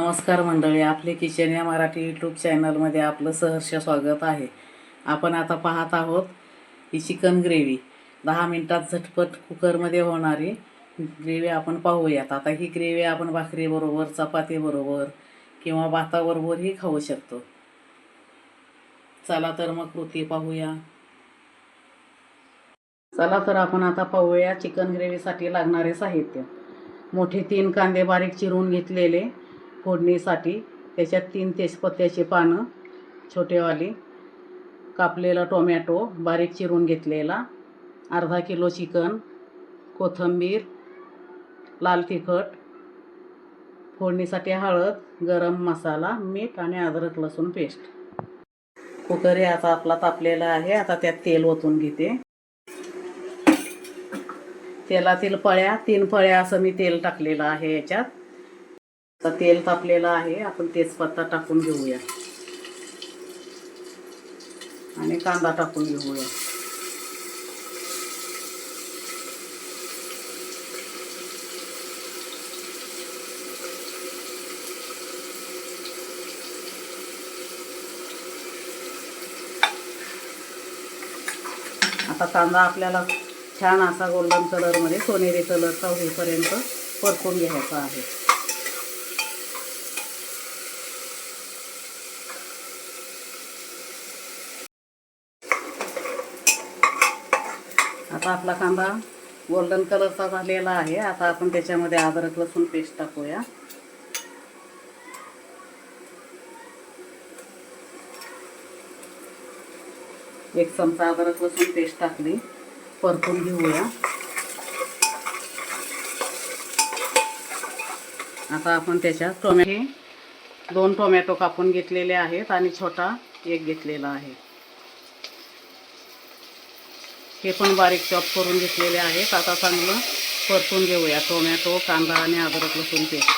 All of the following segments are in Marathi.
नमस्कार मंडळी आपले किचन या मराठी यूट्यूब चॅनलमध्ये आपलं सहर्ष स्वागत आहे. आपण आता पाहत आहोत ही चिकन ग्रेव्ही. दहा मिनटात झटपट कुकरमध्ये होणारी ग्रेव्ही आपण पाहूयात. आता ही ग्रेव्ही आपण भाकरीबरोबर चपातीबरोबर किंवा भाताबरोबरही खाऊ शकतो. चला तर मग कृती पाहूया. चला तर आपण आता पाहूया चिकन ग्रेव्हीसाठी लागणारे साहित्य. मोठे तीन कांदे बारीक चिरून घेतलेले. फोडणीसाठी. त्याच्यात तीन तेजपत्त्याची पानं छोटेवाली कापलेला टोमॅटो बारीक चिरून घेतलेला अर्धा किलो चिकन कोथिंबीर लाल तिखट फोडणीसाठी हळद गरम मसाला मीठ आणि अद्रक लसूण पेस्ट. कुकर हे आता आपला तापलेला आहे. आता त्यात तेल ओतून घेते. तेलातील पळ्या तीन पळ्या असं मी तेल टाकलेलं आहे याच्यात. आता तेल तापलेलं आहे. आपण तेजपत्ता टाकून घेऊया. आणि कांदा टाकून घेऊया. आता कांदा आपल्याला छान असा गोल्डन कलरमध्ये सोनेरी कलरचा होईपर्यंत परतून घ्यायचा आहे. आता आपला कांदा गोल्डन कलरचा झालेला आहे. आता आपण त्याच्यामध्ये अद्रक लसूण पेस्ट टाकूया. एक चमचा अद्रक लसूण पेस्ट टाकली. परतून घेऊया. आता आपण त्याच्यात टोमॅटो दोन टोमॅटो कापून घेतलेले आहेत आणि छोटा एक घेतलेला आहे. हे पण बारीक चॉप करून घेतलेले आहेत. आता चांगलं परतून घेऊया. टोमॅटो कांदा आणि अद्रक लसूण पेस्ट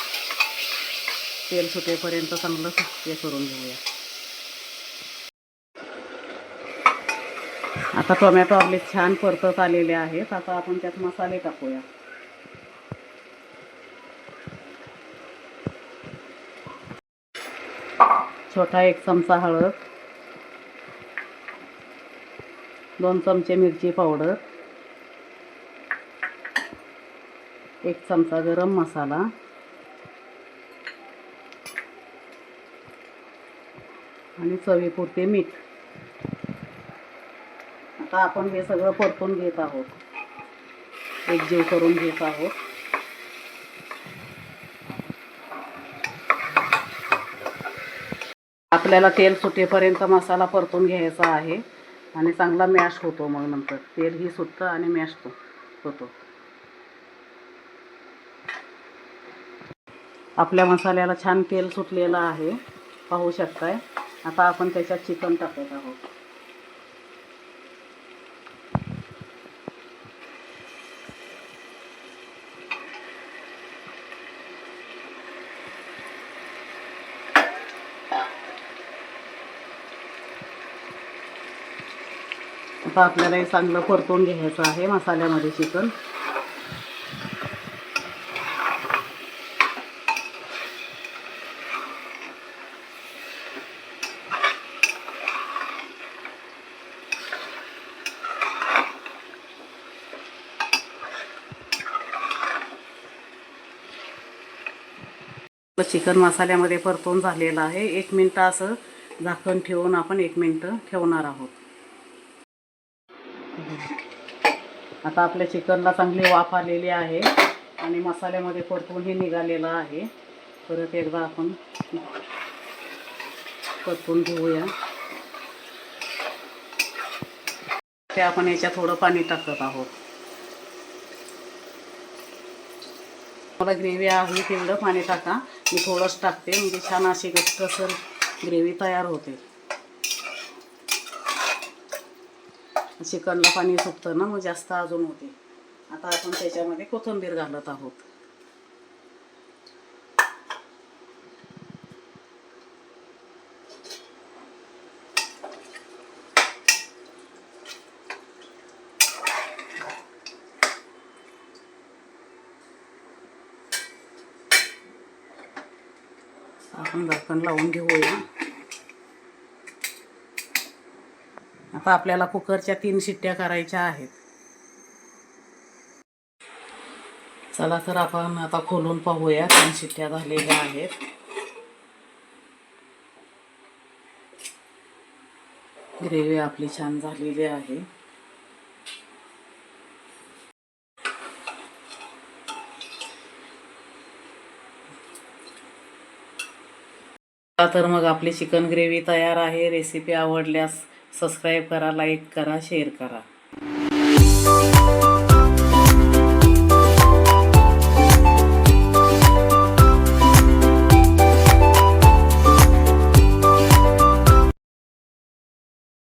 तेल सुटेपर्यंत चांगलं हे करून घेऊया. आता टोमॅटो आपले छान परतत आलेले आहेत. आता आपण त्यात मसाले टाकूया. छोटा एक चमचा हळद. दोन चमचे मिरची पावडर एक चमचा गरम मसाला आणि चवीपुरते मीठ. आता आपण हे सगळं परतून घेत आहोत. एकजीव करून घेत आहोत. आपल्याला तेल सुटेपर्यंत मसाला परतून घ्यायचा आहे. आणि चांगला मॅश होतो मग नंतर. तेलही सुटतं आणि मॅश होतो. आपल्या मसाल्याला छान तेल सुटलेलं आहे. पाहू शकताय. आता आपण त्याच्यात चिकन टाकत आहोत. आता आपल्याला हे चांगलं परतून घ्यायचं आहे मसाल्यामध्ये चिकन. चिकन मसाल्यामध्ये परतून झालेलं आहे. एक मिनटं असं झाकण ठेवून आपण एक मिनटं ठेवणार आहोत. आता आपल्या चिकनला चांगली वाफ आलेली आहे आणि मसाल्यामध्ये परतूनही निघालेलं आहे. परत एकदा आपण परतून घेऊया. ते आपण याच्यात थोडं पाणी टाकत आहोत. मला ग्रेव्ही आहे तेवढं पाणी टाका. मी थोडंच टाकते. म्हणजे छान अशी घट्टसर ग्रेव्ही तयार होते. चिकनला पाणी सुटतं ना मग जास्त अजून होते. आता आपण त्याच्यामध्ये कोथिंबीर घालत आहोत. आपण झाकण लावून घेऊया. आता आपल्याला कुकरच्या तीन शिट्ट्या करायच्या आहेत. चला तर आपण आता खोलून पाहूया तीन शिट्ट्या झालेल्या आहेत. ग्रेव्ही आपली छान झालेली आहे. तर मग आपली चिकन ग्रेव्ही तयार आहे रेसिपी आवडल्यास सबस्क्राईब करा लाईक करा शेअर करा.